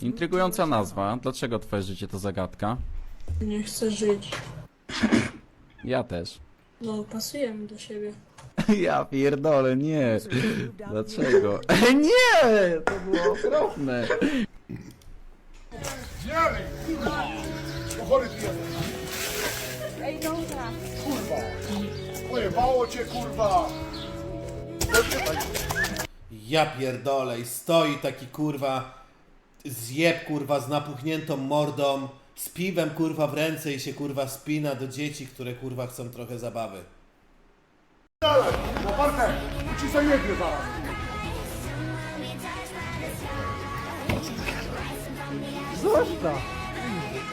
Intrygująca nazwa. Dlaczego twoje życie to zagadka? Nie chcę żyć. Ja też. No, pasujemy do siebie. Ja pierdolę, nie. Dlaczego? Nie! To było okropne. Chory ty jesteś. Ej, dobra. Kurwa. Pojebało cię, kurwa. Ja pierdolę i stoi taki kurwa zjeb kurwa z napuchniętą mordą, z piwem kurwa w ręce i się kurwa spina do dzieci, które kurwa chcą trochę zabawy. Dalej, bo Bartek, ci zajebie zaraz.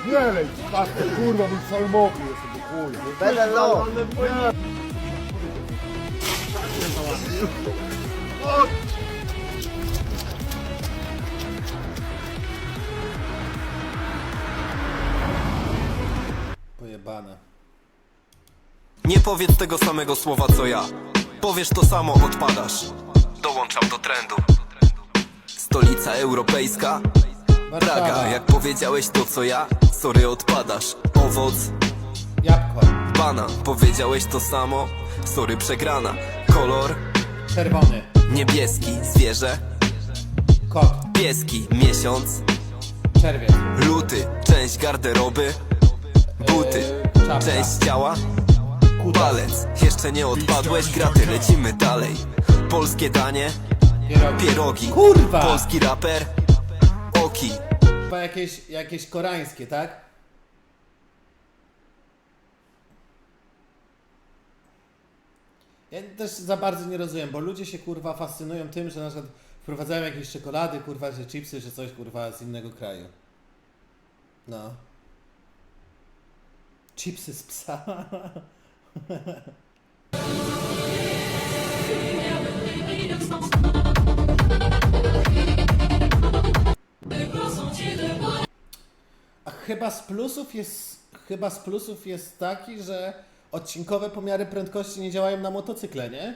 Nie lej, Bartek, kurwa, mój mokry jestem, do chuj. Będę no. Pojebane. Nie powiedz tego samego słowa co ja. Powiesz to samo, odpadasz. Dołączam do trendu. Stolica europejska? Praga, Warszawa, jak powiedziałeś to co ja, sorry, odpadasz. Owoc, jabłko, banan, powiedziałeś to samo, sorry, przegrana. Kolor, czerwony, niebieski, zwierzę, kot, pieski, miesiąc, czerwiec, luty, część garderoby, buty, Yy. Część ciała, palec. Jeszcze nie odpadłeś, graty, lecimy dalej. Polskie danie, pierogi. pierogi. Kurwa! Polski raper, oki. Chyba jakieś, jakieś koreańskie, tak? Ja też za bardzo nie rozumiem, bo ludzie się kurwa fascynują tym, że na przykład wprowadzają jakieś czekolady, kurwa, że chipsy, że coś kurwa z innego kraju. No. Chipsy z psa. A chyba z plusów jest chyba z plusów jest taki, że odcinkowe pomiary prędkości nie działają na motocykle, nie?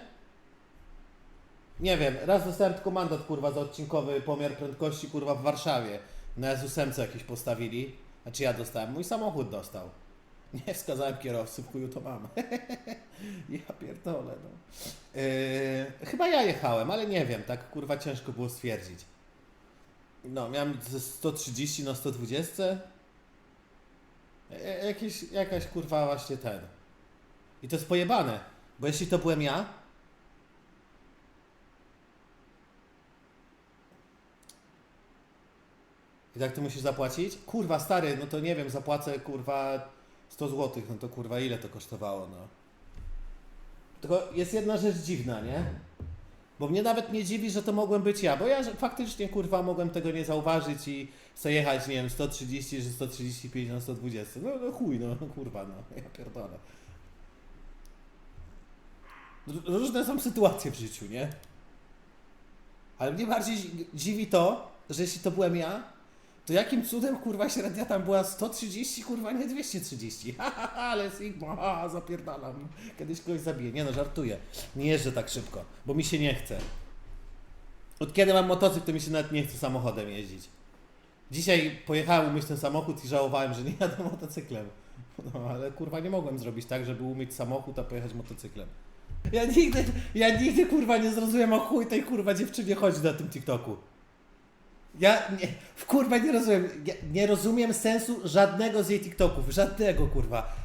Nie wiem, raz dostałem tylko mandat kurwa za odcinkowy pomiar prędkości kurwa w Warszawie. Na S8 jakiś postawili. Znaczy ja dostałem, mój samochód dostał. Nie wskazałem kierowcy, w chuju to mam. ja pierdolę, no. Yy, chyba ja jechałem, ale nie wiem, tak kurwa ciężko było stwierdzić. No, miałem ze 130 na 120. E- Jakieś, jakaś kurwa właśnie ten. I to jest pojebane, bo jeśli to byłem ja, i tak ty musisz zapłacić? Kurwa stary, no to nie wiem, zapłacę kurwa 100 zł, no to kurwa ile to kosztowało, no. Tylko jest jedna rzecz dziwna, nie? Bo mnie nawet nie dziwi, że to mogłem być ja, bo ja faktycznie kurwa mogłem tego nie zauważyć i sobie jechać, nie wiem, 130 czy 135 na 120. No, no chuj, no kurwa, no ja pierdolę. Różne są sytuacje w życiu, nie? Ale mnie bardziej dzi- dziwi to, że jeśli to byłem ja, to jakim cudem kurwa średnia tam była 130, kurwa nie 230. Ha, ha, ha, ale Sigma, ha, zapierdalam. Kiedyś kogoś zabiję. Nie no, żartuję. Nie jeżdżę tak szybko, bo mi się nie chce. Od kiedy mam motocykl, to mi się nawet nie chce samochodem jeździć. Dzisiaj pojechałem umyć ten samochód i żałowałem, że nie jadę motocyklem. No ale kurwa nie mogłem zrobić tak, żeby umyć samochód, a pojechać motocyklem. Ja nigdy, ja nigdy kurwa nie zrozumiem o chuj tej kurwa dziewczynie chodzi na tym TikToku. Ja nie, w kurwa nie rozumiem, ja nie rozumiem sensu żadnego z jej TikToków, żadnego kurwa.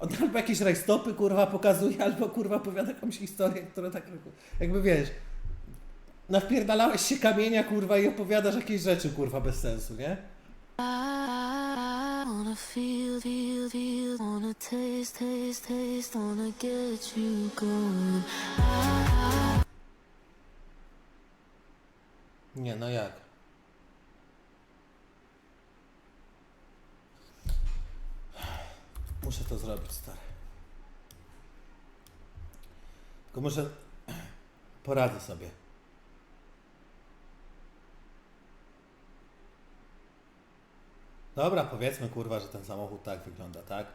On albo jakieś rajstopy kurwa pokazuje, albo kurwa opowiada jakąś historię, która tak jakby wiesz, nawpierdalałeś się kamienia kurwa i opowiadasz jakieś rzeczy kurwa bez sensu, nie? I wanna feel, feel, feel, wanna taste, taste, taste, wanna get you going. Nie, no jak? Muszę to zrobić, stary. Tylko muszę... Poradzę sobie. Dobra, powiedzmy kurwa, że ten samochód tak wygląda, tak?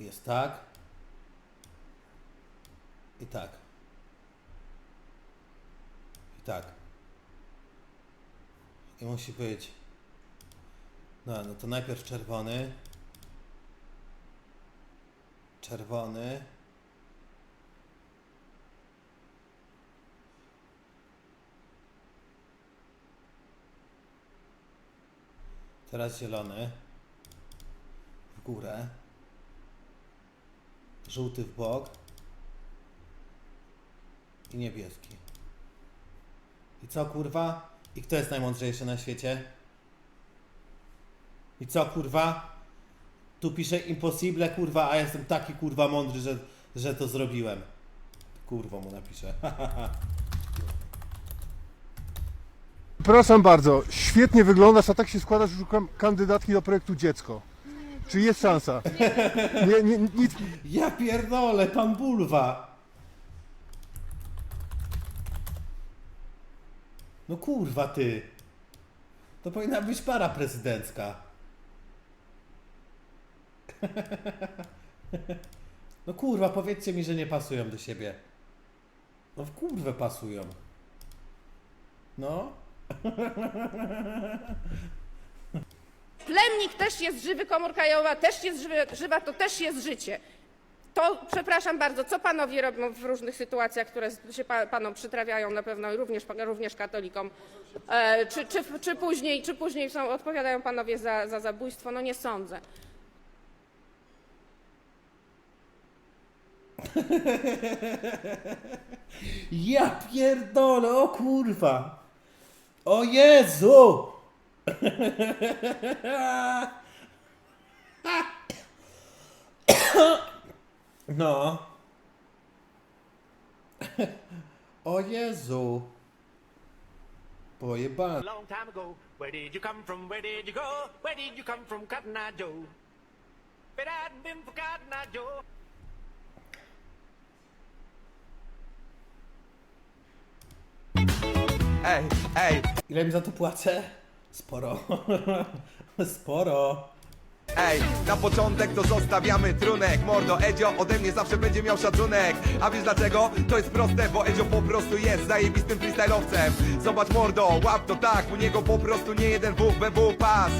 Jest tak. I tak. I tak. I musi być. No, no to najpierw czerwony. Czerwony. Teraz zielony. W górę. Żółty w bok. I niebieski. I co kurwa? I kto jest najmądrzejszy na świecie? I co kurwa? Tu pisze impossible kurwa, a jestem taki kurwa mądry, że, że to zrobiłem. Kurwa mu napiszę. Przepraszam bardzo, świetnie wyglądasz, a tak się składa, że szukam kandydatki do projektu Dziecko. Czy jest szansa? Nie, nie, nic, Ja pierdolę, pan Bulwa. No kurwa ty. To powinna być para prezydencka. No kurwa, powiedzcie mi, że nie pasują do siebie. No w kurwę pasują. No. Plemnik też jest żywy, komórka jajowa też jest żywy, żywa, to też jest życie. To, przepraszam bardzo, co panowie robią w różnych sytuacjach, które się pa, panom przytrafiają na pewno również, również katolikom? E, czy, czy, czy później, czy później są, odpowiadają panowie za, za zabójstwo? No nie sądzę. Ja pierdolę, o kurwa. O Jezu! No. O Jezu. Pojebane. long time ago. Where did you come from? Where did you go? Where did you come from, Cotton Eye Joe? Been for Cotton Eye Joe. Ej, ej, Ile mi za to płacę? Sporo. Sporo. ej, na początek to zostawiamy trunek Mordo, Edzio ode mnie zawsze będzie miał szacunek A wiesz dlaczego? To jest proste, bo Edzio po prostu jest zajebistym freestyle'owcem Zobacz mordo, łap to tak, u niego po prostu nie jeden WBW pas